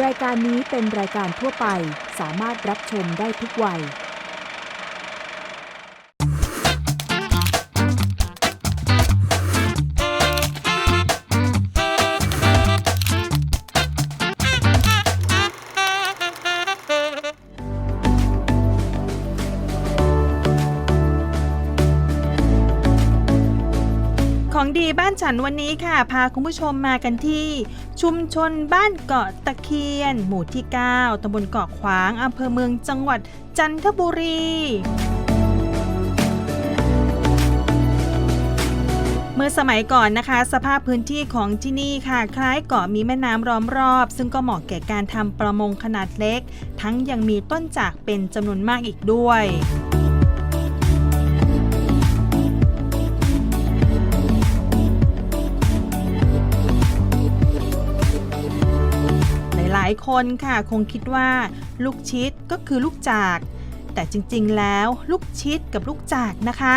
รายการนี้เป็นรายการทั่วไปสามารถรับชมได้ทุกวัย ของดีบ้านฉันวันนี้ค่ะ พาคุณผู้ชมมากันที่ ชุมชนบ้านเกาะตะเคียน หมู่ที่ 9ตำบลเกาะขวางอำเภอเมืองจังหวัดจันทบุรีเมื่อสมัยก่อนนะคะ สภาพพื้นที่ของที่นี่ค่ะ คล้ายเกาะมีแม่น้ำล้อมรอบ ซึ่งก็เหมาะแก่การทำประมงขนาดเล็ก ทั้งยังมีต้นจากเป็นจำนวนมากอีกด้วยายคนค่ะคงคิดว่า ลูกชิดก็คือลูกจาก แต่จริงๆแล้วลูกชิดกับลูกจากนะคะ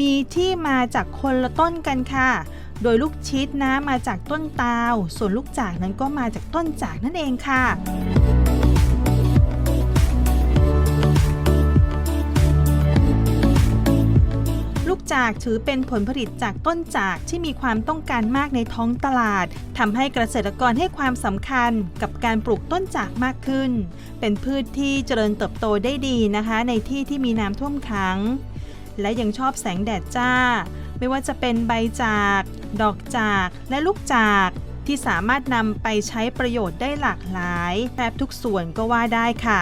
มีที่มาจากคนละต้นกันค่ะ โดยลูกชิดนะมาจากต้นตาลส่วนลูกจากนั้นก็มาจากต้นจากนั่นเองค่ะ จากถือเป็นผลผลิตจากต้นจากที่มีความต้องการมากในท้องตลาดทำให้เกษตรกรให้ความสำคัญกับการปลูกต้นจากมากขึ้น เป็นพืชที่เจริญเติบโตได้ดีนะคะ ในที่ที่มีน้ำท่วมขัง และยังชอบแสงแดดจ้า ไม่ว่าจะเป็นใบจาก ดอกจาก และลูกจากที่สามารถนำไปใช้ประโยชน์ได้หลากหลายแทบทุกส่วนก็ว่าได้ค่ะ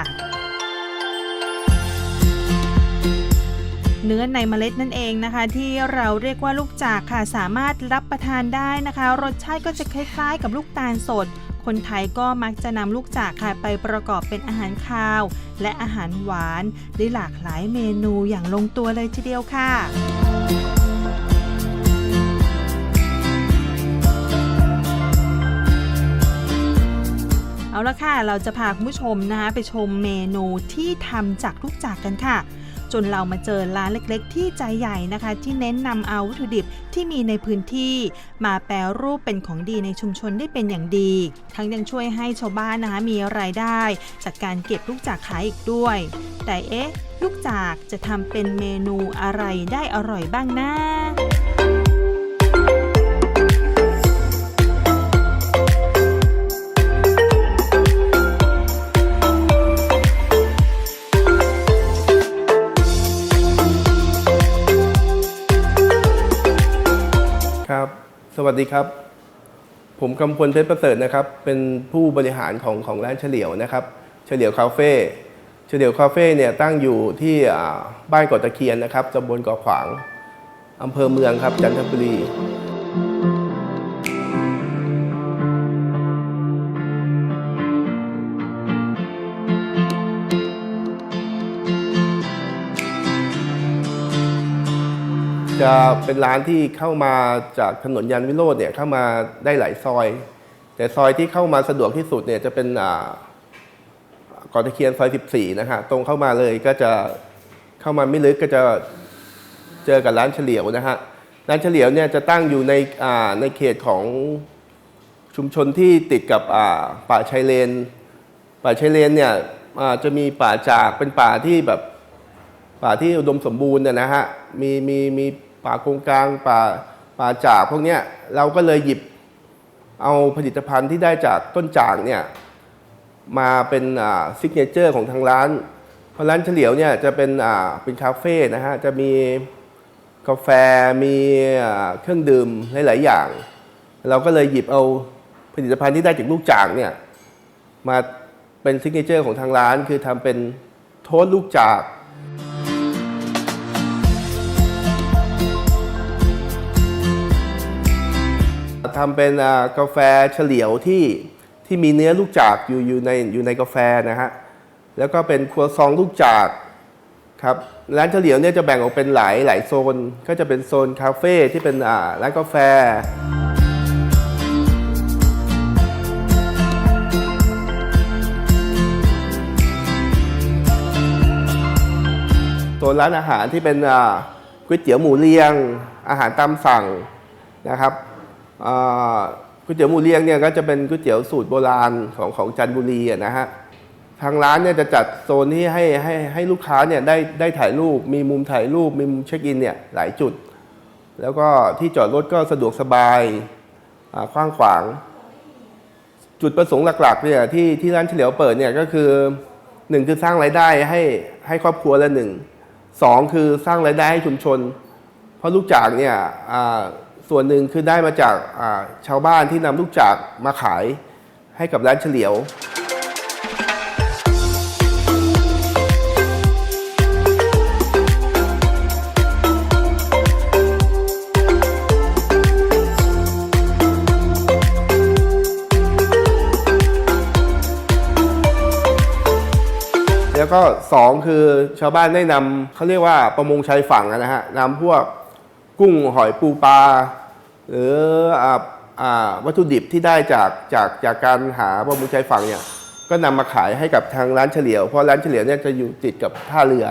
เนื้อในเมล็ดนั่นเองนะคะ ที่เราเรียกว่าลูกจากค่ะสามารถรับประทานได้นะคะ รสชาติก็จะคล้ายๆ กับลูกตาลสด คนไทยก็มักจะนำลูกจากค่ะไปประกอบเป็นอาหารคาว และอาหารหวานได้หลากหลายเมนูอย่างลงตัวเลยทีเดียวค่ะเอาละค่ะ เราจะพาคุณผู้ชมนะคะไปชมเมนูที่ทำจากลูกจากกันค่ะ จนเรามาเจอร้านเล็กๆ ที่ใจใหญ่นะคะ ที่เน้นนำเอาวัตถุดิบที่มีในพื้นที่ มาแปรรูปเป็นของดีในชุมชนได้เป็นอย่างดี ทั้งยังช่วยให้ชาวบ้านนะคะมีรายได้ จากการเก็บลูกจากขายอีกด้วย แต่เอ๊ะ ลูกจากจะทำเป็นเมนูอะไรได้อร่อยบ้างนะ วัสดีครับ ผมกำพลเพชรประเสริฐนะครับ เป็นผู้บริหารของของร้านเฉลียวนะครับ เฉลียวคาเฟ่ เฉลียวคาเฟ่เนี่ยตั้งอยู่ที่บ้านเกาะตะเคียนนะครับตำบลเกาะขวางอำเภอเมืองครับจันทบุรี จะเป็นร้านที่เข้ามาจากถนนยันวิโรธเนี่ยเข้ามาได้หลายซอย แต่ซอยที่เข้ามาสะดวกที่สุดเนี่ยจะเป็นอ่าก่อนตะเคียนซอย 14 นะฮะตรงเข้ามาเลยก็จะเข้ามาไม่ลึกก็จะเจอกับร้านเฉลียวนะฮะร้านเฉลียวเนี่ยจะตั้งอยู่ในอ่าในเขตของชุมชนที่ติดกับอ่าป่าชายเลน ป่าชายเลนเนี่ยจะมีป่าจากเป็นป่าที่แบบ ป่าที่อุดมสมบูรณ์เนี่ยนะฮะมีมีมีป่าโกงกลางป่าป่าจากพวกเนี้ยเราก็เลยหยิบเอาผลิตภัณฑ์ที่ได้จากต้นจากเนี่ยมาเป็นซิกเนเจอร์ของทางร้าน เพราะร้านเฉลียวเนี่ยจะเป็นอ่าเป็นคาเฟ่นะฮะจะมีกาแฟมีเครื่องดื่มหลาย ๆ อย่าง เราก็เลยหยิบเอาผลิตภัณฑ์ที่ได้จากลูกจากเนี่ยมาเป็นซิกเนเจอร์ของทางร้าน คือทำเป็นโทสลูกจาก ทำเป็นกาแฟเฉลียวที่ที่มีเนื้อลูกจากอยู่อยู่ในอยู่ในกาแฟนะฮะแล้วก็เป็นครัวซองลูกจากครับร้านเฉลียวเนี่ยจะแบ่งออกเป็นหลายหลายโซน ก็จะเป็นโซนคาเฟ่ที่เป็นอ่าร้านกาแฟ โซนร้านอาหารที่เป็นอ่าก๋วยเตี๋ยวหมูเรียง อาหารตามสั่งนะครับ ก๋วยเตี๋ยวหมูเรียงเนี่ยก็จะเป็นก๋วยเตี๋ยวสูตรโบราณของของจันทบุรีนะฮะทางร้านเนี่ยจะจัดโซนที่ให้ให้ให้ลูกค้าเนี่ยได้ได้ถ่ายรูป มีมุมถ่ายรูป มีมุมเช็คอินเนี่ยหลายจุด แล้วก็ที่จอดรถก็สะดวกสบายกว้างขวาง จุดประสงค์หลักๆเนี่ยที่ที่ร้านเฉลียวเปิดเนี่ยก็คือหนึ่งคือสร้างรายได้ให้ให้ครอบครัวละหนึ่งสองคือสร้างรายได้ให้ชุมชน เพราะลูกจากเนี่ยอ่า ส่วนหนึ่งคือได้มาจากาชาวบ้านที่นำลูกจากมาขายให้กับร้านเฉลียว แล้วก็สองคือชาวบ้านได้นำเขาเรียกว่าประมงชายฝั่งนะฮะนำพวก กุ้งหอยปูปลาหรือวัตถุดิบที่ได้จากจากจากการหาประมงชายฝั่งเนี่ยก็นำมาขายให้กับทางร้านเฉลียว เพราะร้านเฉลียวเนี่ยจะอยู่ติดกับท่าเรือ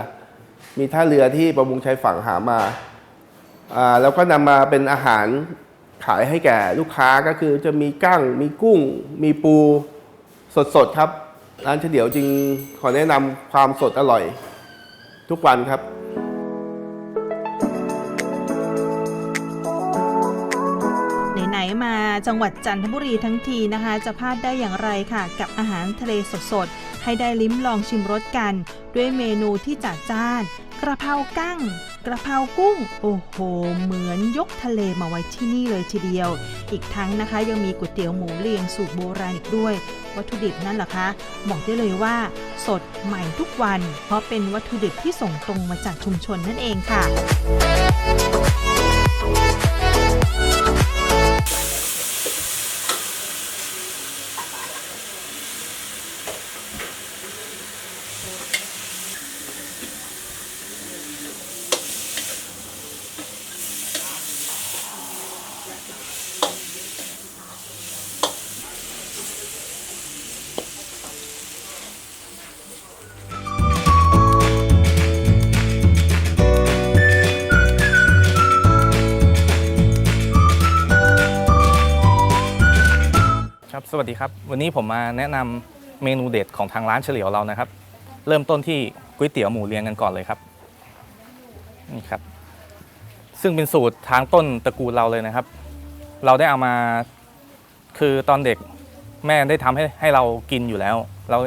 มีท่าเรือที่ประมงชายฝั่งหามาแล้วก็นำมาเป็นอาหารขายให้แก่ลูกค้าก็คือจะมีกั้ง มีกุ้ง มีปูสดๆครับ ร้านเฉลียวจริงขอแนะนำความสดอร่อย ทุกวันครับ มาจังหวัดจันทบุรีทั้งทีนะคะ จะพลาดได้อย่างไรค่ะ กับอาหารทะเลสดๆ ให้ได้ลิ้มลองชิมรสกัน ด้วยเมนูที่จัดจ้าน กระเพรากั้ง กระเพรากุ้ง โอ้โห เหมือนยกทะเลมาไว้ที่นี่เลยทีเดียว อีกทั้งนะคะยังมีก๋วยเตี๋ยวหมูเรียงสูตรโบราณอีกด้วยวัตถุดิบนั่นหรอคะ บอกได้เลยว่า สดใหม่ทุกวัน เพราะเป็นวัตถุดิบที่ส่งตรงมาจากชุมชนนั่นเองค่ะ วัสดีครับ วันนี้ผมมาแนะนำเมนูเด็ดของทางร้านเฉลียวเรานะครับ เริ่มต้นที่ก๋วยเตี๋ยวหมูเรียงกันก่อนเลยครับนี่ครับ ซึ่งเป็นสูตรทางต้นตระกูลเราเลยนะครับ เราได้เอามาคือตอนเด็กแม่ได้ทำให้ให้เรากินอยู่แล้ว เรา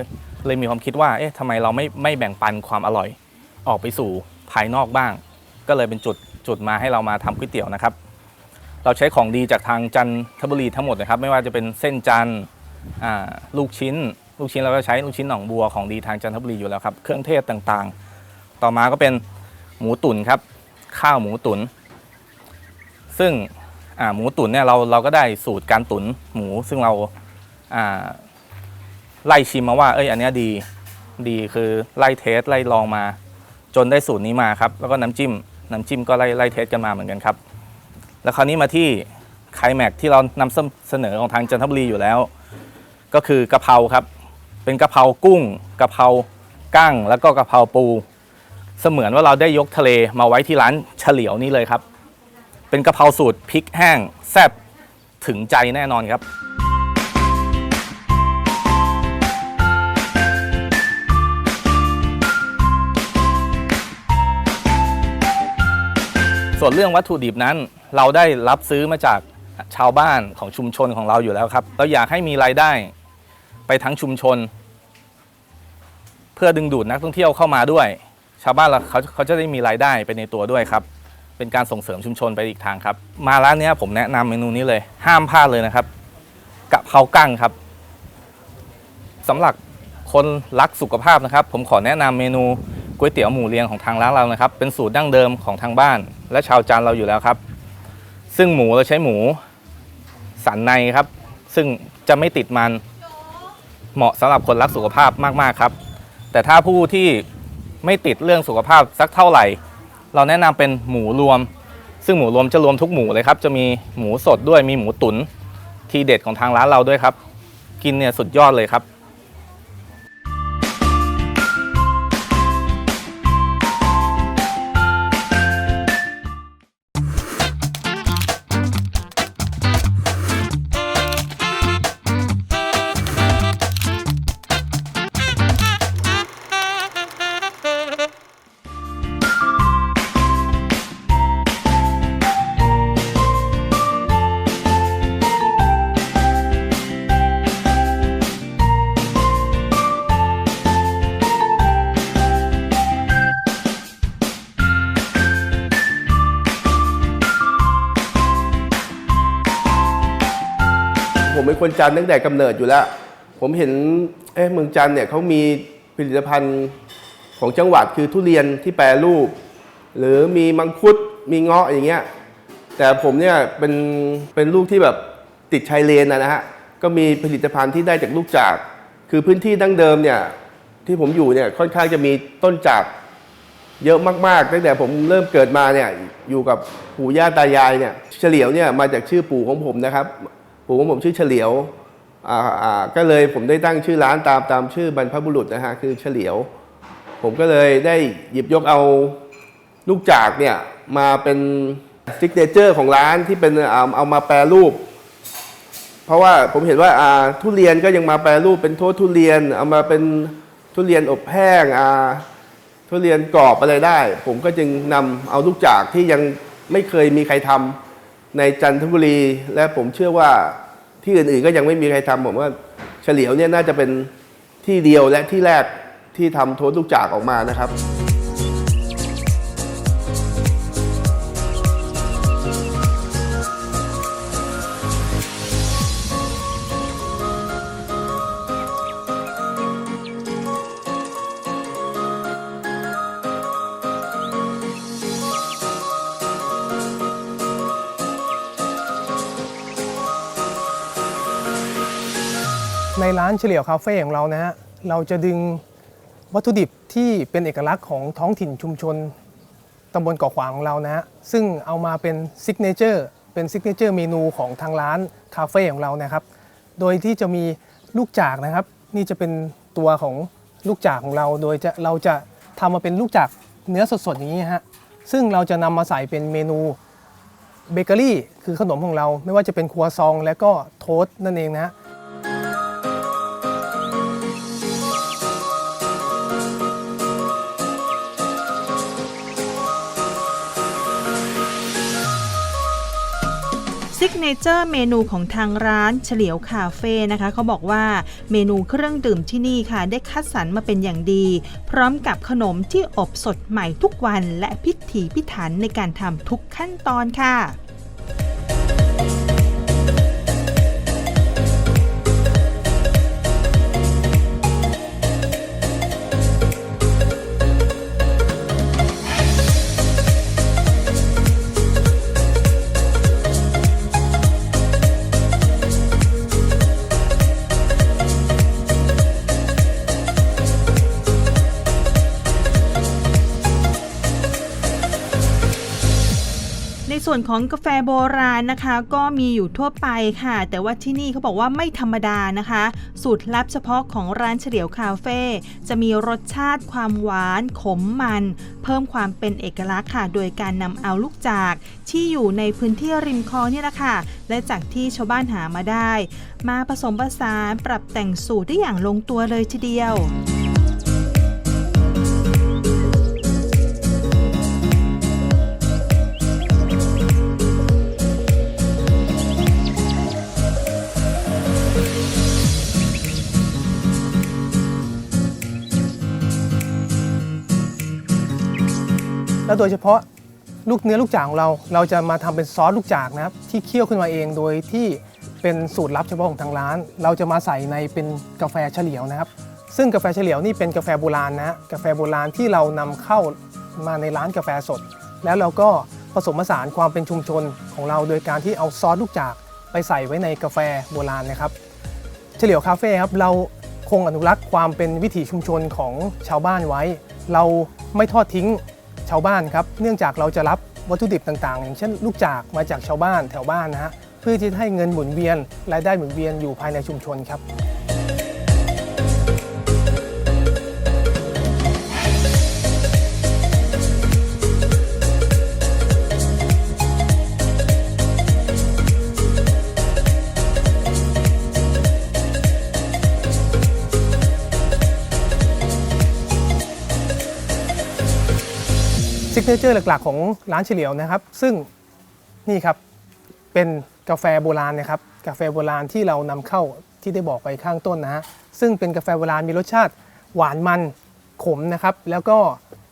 เลยมีความคิดว่าเอ๊ะทำไมเราไม่ไม่แบ่งปันความอร่อย ออกไปสู่ภายนอกบ้าง ก็เลยเป็นจุดจุดมาให้เรามาทำก๋วยเตี๋ยวนะครับ เราใช้ของดีจากทางจันทบุรีทั้งหมดนะครับ ไม่ว่าจะเป็นเส้นจันลูกชิ้น ลูกชิ้นเราก็ใช้ลูกชิ้นหนองบัวของดีทางจันทบุรีอยู่แล้วครับ เครื่องเทศต่างๆ ต่อมาก็เป็นหมูตุ๋นครับ ข้าวหมูตุ๋นซึ่งหมูตุ๋นเนี่ยเราเราก็ได้สูตรการตุ๋นหมูซึ่งเราไล่ชิมมาว่า เอ้ยอันนี้ดีดีคือไล่เทสไล่ลองมา จนได้สูตรนี้มาครับ แล้วก็น้ำจิ้มน้ำจิ้มก็ไล่ไล่เทสกันมาเหมือนกันครับ แล้วคราวนี้มาที่ไคลแม็กที่เรานำเสนอของทางจันทบุรีอยู่แล้ว ก็คือกะเพราครับ เป็นกะเพรากุ้งกะเพรากั้ง แล้วก็กะเพราปู เสมือนว่าเราได้ยกทะเลมาไว้ที่ร้านเฉลียวนี้เลยครับ เป็นกะเพราสูตรพริกแห้งแซ่บถึงใจแน่นอนครับ ส่วนเรื่องวัตถุดิบนั้น เราได้รับซื้อมาจากชาวบ้านของชุมชนของเราอยู่แล้วครับ เราอยากให้มีรายได้ไปทั้งชุมชน เพื่อดึงดูดนักท่องเที่ยวเข้ามาด้วย ชาวบ้านเราเขาเขาจะได้มีรายได้ไปในตัวด้วยครับ เป็นการส่งเสริมชุมชนไปอีกทางครับ มาร้านเนี้ยผมแนะนำเมนูนี้เลย ห้ามพลาดเลยนะครับกะเพรากั้งครับสำหรับคนรักสุขภาพนะครับ ผมขอแนะนำเมนู ก๋วยเตี๋ยวหมูเรียงของทางร้านเรานะครับ เป็นสูตรดั้งเดิมของทางบ้าน และชาวจันเราอยู่แล้วครับ ซึ่งหมูเราใช้หมูสันในครับ ซึ่งจะไม่ติดมันเหมาะสำหรับคนรักสุขภาพมากๆครับ แต่ถ้าผู้ที่ไม่ติดเรื่องสุขภาพสักเท่าไหร่ เราแนะนำเป็นหมูรวม ซึ่งหมูรวมจะรวมทุกหมูเลยครับ จะมีหมูสดด้วยมีหมูตุ๋นทีเด็ดของทางร้านเราด้วยครับ กินเนี่ยสุดยอดเลยครับ คนจันทร์ตั้งแต่กำเนิดอยู่แล้ว ผมเห็นเอ๊ะเมืองจันทร์เนี่ยเขามีผลิตภัณฑ์ของจังหวัดคือทุเรียนที่แปรรูป หรือมีมังคุดมีเงาะอย่างเงี้ยแต่ผมเนี่ยเป็นเป็นลูกที่แบบติดชายเลนนะนะฮะก็มีผลิตภัณฑ์ที่ได้จากลูกจาก คือพื้นที่ดั้งเดิมเนี่ยที่ผมอยู่เนี่ยค่อนข้างจะมีต้นจากเยอะมากๆ ตั้งแต่ผมเริ่มเกิดมาเนี่ยอยู่กับปู่ย่าตายายเนี่ยเฉลียวเนี่ยมาจากชื่อปู่ของผมนะครับ ปู่ของผมชื่อเฉลียวก็เลยผมได้ตั้งชื่อร้านตามตามชื่อบรรพบุรุษนะฮะคือเฉลียว ผมก็เลยได้หยิบยกเอาลูกจากเนี่ยมาเป็นซิกเนเจอร์ของร้านที่เป็นเอามาแปรรูป เพราะว่าผมเห็นว่าทุเรียนก็ยังมาแปรรูปเป็นโทษทุเรียน เอามาเป็นทุเรียนอบแห้งทุเรียนกรอบอะไรได้ ผมก็จึงนำเอาลูกจากที่ยังไม่เคยมีใครทำ ในจันทบุรี และผมเชื่อว่าที่อื่นๆก็ยังไม่มีใครทำผมว่าเฉลียวเนี่ยน่าจะเป็นที่เดียวและที่แรกที่ทำโทษลูกจากออกมานะครับ ในร้านเฉลียวคาเฟ่ของเรานะฮะเราจะดึงวัตถุดิบที่เป็นเอกลักษณ์ของท้องถิ่นชุมชนตำบลเกาะขวางของเรานะฮะซึ่งเอามาเป็นซิกเนเจอร์เป็นซิกเนเจอร์เมนูของทางร้านคาเฟ่ของเรานะครับ โดยที่จะมีลูกจากนะครับ นี่จะเป็นตัวของลูกจากของเรา โดยจะเราจะทำมาเป็นลูกจากเนื้อสดๆอย่างนี้ฮะซึ่งเราจะนำมาใส่เป็นเมนูเบเกอรี่คือขนมของเรา ไม่ว่าจะเป็นครัวซองและก็โทสต์นั่นเองนะฮะ ซิกเนเจอร์เมนูของทางร้านเฉลียวคาเฟ่นะคะเขาบอกว่าเมนูเครื่องดื่มที่นี่ค่ะ ได้คัดสรรมาเป็นอย่างดี พร้อมกับขนมที่อบสดใหม่ทุกวันและพิถีพิถันในการทำทุกขั้นตอนค่ะ ส่วนของกาแฟโบราณนะคะ ก็มีอยู่ทั่วไปค่ะ แต่ว่าที่นี่เขาบอกว่าไม่ธรรมดานะคะ สูตรลับเฉพาะของร้านเฉลียวคาเฟ่จะมีรสชาติความหวานขมมัน เพิ่มความเป็นเอกลักษณ์ค่ะ โดยการนำเอาลูกจากที่อยู่ในพื้นที่ริมคลองนี่แหละค่ะ และจากที่ชาวบ้านหามาได้ มาผสมผสานปรับแต่งสูตรได้อย่างลงตัวเลยทีเดียว แล้วโดยเฉพาะลูกเนื้อลูกจากของเรา เราจะมาทำเป็นซอสลูกจากนะครับ ที่เคี่ยวขึ้นมาเองโดยที่เป็นสูตรลับเฉพาะของทางร้าน เราจะมาใส่ในเป็นกาแฟเฉลียวนะครับ ซึ่งกาแฟเฉลียวนี่เป็นกาแฟโบราณนะกาแฟโบราณที่เรานำเข้ามาในร้านกาแฟสด แล้วเราก็ผสมผสานความเป็นชุมชนของเรา โดยการที่เอาซอสลูกจากไปใส่ไว้ในกาแฟโบราณนะครับ เฉลียวคาเฟ่ครับเราคงอนุรักษ์ความเป็นวิถีชุมชนของชาวบ้านไว้ เราไม่ทอดทิ้ง ชาวบ้านครับ เนื่องจากเราจะรับวัตถุดิบต่างๆ อย่างเช่นลูกจากมาจากชาวบ้านแถวบ้านนะฮะเพื่อที่จะให้เงินหมุนเวียนรายได้หมุนเวียนอยู่ภายในชุมชนครับ เนเจอร์หลักๆ ของร้านเฉลียวนะครับ ซึ่งนี่ครับเป็นกาแฟโบราณนะครับ กาแฟโบราณที่เรานำเข้าที่ได้บอกไปข้างต้นนะฮะซึ่งเป็นกาแฟโบราณมีรสชาติหวานมันขมนะครับ แล้วก็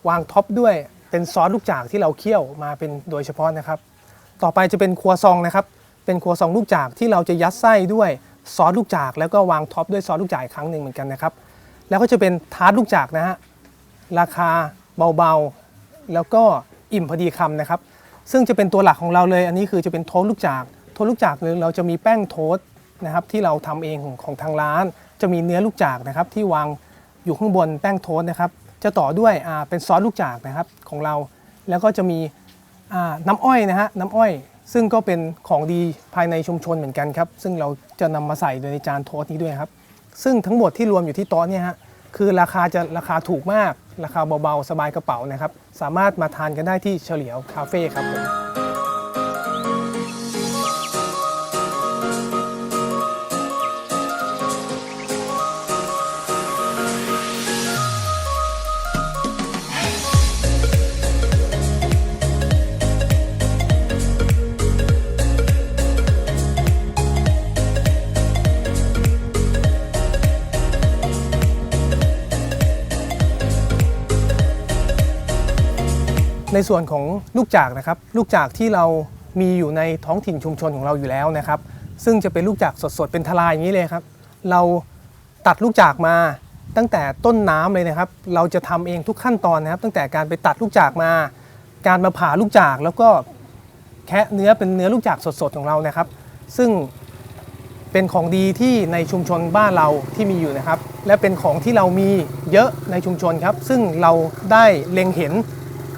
วางท็อปด้วยเป็นซอสลูกจากที่เราเคี่ยวมาเป็นโดยเฉพาะนะครับ ต่อไปจะเป็นครัวซองนะครับ เป็นครัวซองลูกจากที่เราจะยัดไส้ด้วยซอสลูกจาก แล้วก็วางท็อปด้วยซอสลูกจากอีกครั้งหนึ่งเหมือนกันนะครับ แล้วก็จะเป็นทาร์ตลูกจากนะฮะราคาเบาๆ แล้วก็อิ่มพอดีคำนะครับ ซึ่งจะเป็นตัวหลักของเราเลย อันนี้คือจะเป็นโทสลูกจากโทสลูกจากเนี่ยเราจะมีแป้งโทสนะครับที่เราทำเองของของทางร้าน จะมีเนื้อลูกจากนะครับที่วางอยู่ข้างบนแป้งโทสนะครับ จะต่อด้วยเป็นซอสลูกจากนะครับของเรา แล้วก็จะมีน้ำอ้อยนะฮะน้ำอ้อย ซึ่งก็เป็นของดีภายในชุมชนเหมือนกันครับ ซึ่งเราจะนำมาใส่ในจานโทสนี้ด้วยครับ ซึ่งทั้งหมดที่รวมอยู่ที่โต๊ะเนี่ยฮะคือราคาจะราคาถูกมาก ราคาเบาๆ สบายกระเป๋านะครับ สามารถมาทานกันได้ที่เฉลียวคาเฟ่ครับผม ในส่วนของลูกจากนะครับ ลูกจากที่เรามีอยู่ในท้องถิ่นชุมชนของเราอยู่แล้วนะครับ ซึ่งจะเป็นลูกจากสดๆเป็นทลายอย่างนี้เลยครับ เราตัดลูกจากมาตั้งแต่ต้นน้ำเลยนะครับ เราจะทำเองทุกขั้นตอนนะครับ ตั้งแต่การไปตัดลูกจากมา การมาผ่าลูกจากแล้วก็แคะเนื้อเป็นเนื้อลูกจากสดๆของเรานะครับ ซึ่งเป็นของดีที่ในชุมชนบ้านเราที่มีอยู่นะครับ และเป็นของที่เรามีเยอะในชุมชนครับ ซึ่งเราได้เล็งเห็น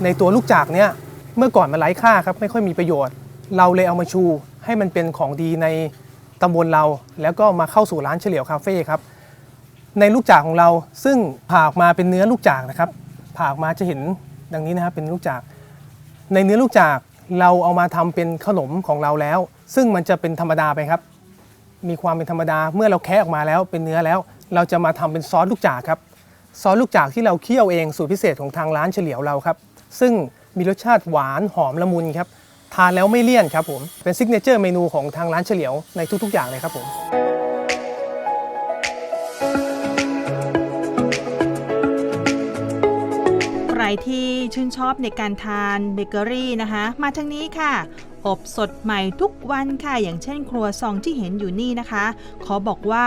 ในตัวลูกจากเนี้ยเมื่อก่อนมันไร้ค่าครับไม่ค่อยมีประโยชน์ เราเลยเอามาชูให้มันเป็นของดีในตำบลเรา แล้วก็มาเข้าสู่ร้านเฉลียวคาเฟ่ครับในลูกจากของเราซึ่งผ่าออกมาเป็นเนื้อลูกจากนะครับ ผ่าออกมาจะเห็นดังนี้นะครับเป็นลูกจาก ในเนื้อลูกจากเราเอามาทำเป็นขนมของเราแล้ว ซึ่งมันจะเป็นธรรมดาไปครับ มีความเป็นธรรมดาเมื่อเราแคะออกมาแล้วเป็นเนื้อแล้ว เราจะมาทำเป็นซอสลูกจากครับซอสลูกจากที่เราเคี่ยวเองสูตรพิเศษของทางร้านเฉลียวเราครับ ซึ่งมีรสชาติหวานหอมละมุนครับทานแล้วไม่เลี่ยนครับผม เป็นซิกเนเจอร์เมนูของทางร้านเฉลียวในทุกๆ อย่างเลยครับผมใครที่ชื่นชอบในการทานเบเกอรี่นะคะ มาทางนี้ค่ะ อบสดใหม่ทุกวันค่ะ อย่างเช่นครัวซองที่เห็นอยู่นี่นะคะ ขอบอกว่า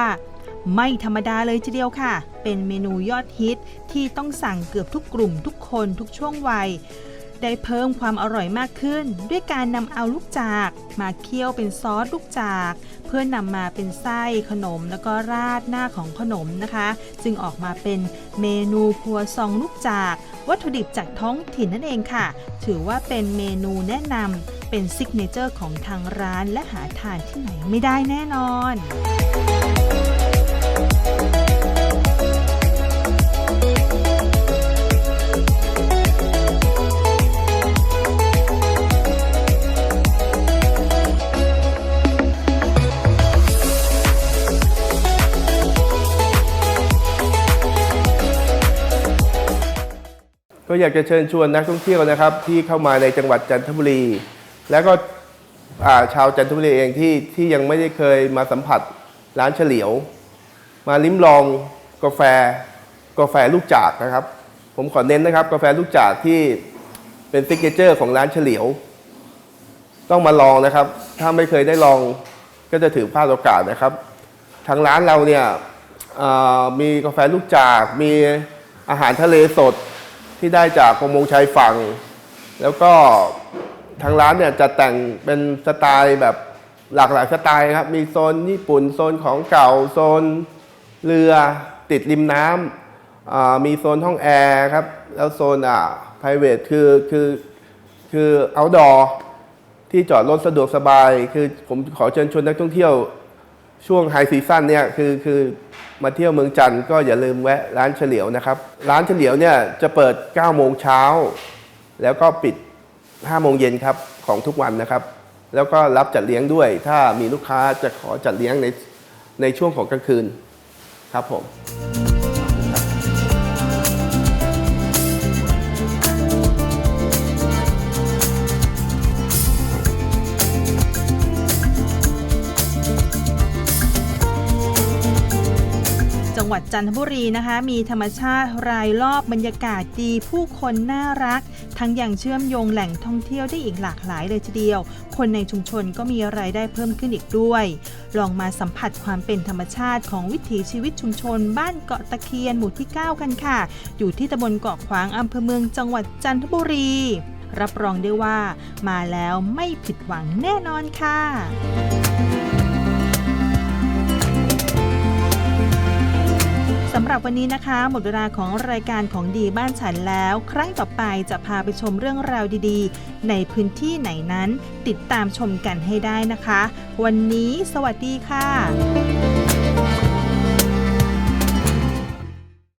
ไม่ธรรมดาเลยทีเดียวค่ะ เป็นเมนูยอดฮิตที่ต้องสั่งเกือบทุกกลุ่มทุกคนทุกช่วงวัย ได้เพิ่มความอร่อยมากขึ้น ด้วยการนำเอาลูกจาก มาเคี่ยวเป็นซอสลูกจาก เพื่อนำมาเป็นไส้ขนมแล้วก็ราดหน้าของขนมนะคะ จึงออกมาเป็นเมนูครัวซองลูกจาก วัตถุดิบจากท้องถิ่นนั่นเองค่ะ ถือว่าเป็นเมนูแนะนำเป็นซิกเนเจอร์ของทางร้านและหาทานที่ไหนไม่ได้แน่นอน ก็อยากจะเชิญชวนนักท่องเที่ยวนะครับ ที่เข้ามาในจังหวัดจันทบุรี แล้วก็ชาวจันทบุรีเองที่ที่ยังไม่ได้เคยมาสัมผัสร้านเฉลียว มาลิ้มลองกาแฟกาแฟลูกจากนะครับ ผมขอเน้นนะครับ กาแฟลูกจากที่เป็นซิกเนเจอร์ของร้านเฉลียว ต้องมาลองนะครับ ถ้าไม่เคยได้ลองก็จะถือพลาดโอกาสนะครับ ทางร้านเราเนี่ยมีกาแฟลูกจาก มีอาหารทะเลสดที่ได้จากประมงชายฝั่ง แล้วก็ทางร้านเนี่ยจะแต่งเป็นสไตล์แบบหลากหลายสไตล์ครับ มีโซนญี่ปุ่น โซนของเก่า โซน เรือติดริมน้ำมีโซนห้องแอร์ครับ แล้วโซนอ่า private คือคือคือ outdoor ที่จอดรถสะดวกสบาย คือผมขอเชิญชวนนักท่องเที่ยวช่วงไฮซีซั่นเนี่ยคือคือมาเที่ยวเมืองจันทร์ก็อย่าลืมแวะร้านเฉลียวนะครับ ร้านเฉลียวเนี่ยจะเปิด 9 โมงเช้า แล้วก็ปิด 5 โมงเย็นครับของทุกวันนะครับ แล้วก็รับจัดเลี้ยงด้วย ถ้ามีลูกค้าจะขอจัดเลี้ยงในในช่วงของกลางคืน ครับผม งหวัดจันทบุรีนะคะ มีธรรมชาติรายรอบบรรยากาศดีผู้คนน่ารัก ทั้งยังเชื่อมโยงแหล่งท่องเที่ยวได้อีกหลากหลายเลยทีเดียว คนในชุมชนก็มีรายได้เพิ่มขึ้นอีกด้วย ลองมาสัมผัสความเป็นธรรมชาติของวิถีชีวิตชุมชน บ้านเกาะตะเคียนหมู่ที่ 9 กันค่ะ อยู่ที่ตำบลเกาะขวางอำเภอเมืองจังหวัดจันทบุรี รับรองได้ว่า มาแล้วไม่ผิดหวังแน่นอนค่ะ สำหรับวันนี้นะคะ หมดเวลาของรายการของดีบ้านฉันแล้ว ครั้งต่อไปจะพาไปชมเรื่องราวดีๆ ในพื้นที่ไหนนั้น ติดตามชมกันให้ได้นะคะ วันนี้สวัสดีค่ะ